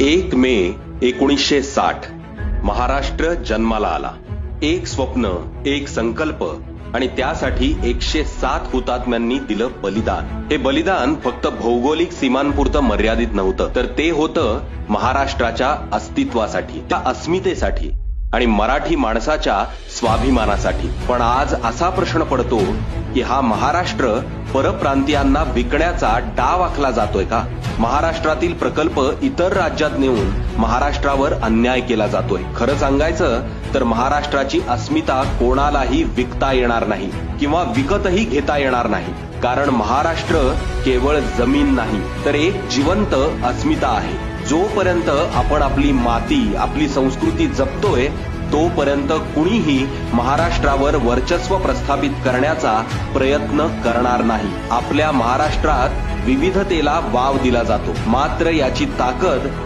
एक मे एकोणीसशे साठ. महाराष्ट्र जन्माला आला. एक स्वप्न एक संकल्प आणि त्यासाठी एकशे सात हुतात्म्यांनी दिलं बलिदान. हे बलिदान फक्त भौगोलिक सीमांपुरतं मर्यादित नव्हतं तर ते होतं महाराष्ट्राच्या अस्तित्वासाठी त्या अस्मितेसाठी आणि मराठी माणसाच्या स्वाभिमानासाठी. पण आज असा प्रश्न पडतो की हा महाराष्ट्र परप्रांतीयांना विकण्याचा डाव आखला जातोय का? महाराष्ट्रातील प्रकल्प इतर राज्यात नेऊन महाराष्ट्रावर अन्याय केला जातोय. खरं सांगायचं तर महाराष्ट्राची अस्मिता कोणालाही विकता येणार नाही किंवा विकतही घेता येणार नाही. कारण महाराष्ट्र केवळ जमीन नाही तर एक जिवंत अस्मिता आहे. जोपर्यंत आपण आपली माती आपली संस्कृती जपतोय तोपर्यंत कुणीही महाराष्ट्रावर वर्चस्व प्रस्थापित करण्याचा प्रयत्न करणार नाही. आपल्या महाराष्ट्रात विविधतेला वाव दिला जातो. मात्र याची ताकद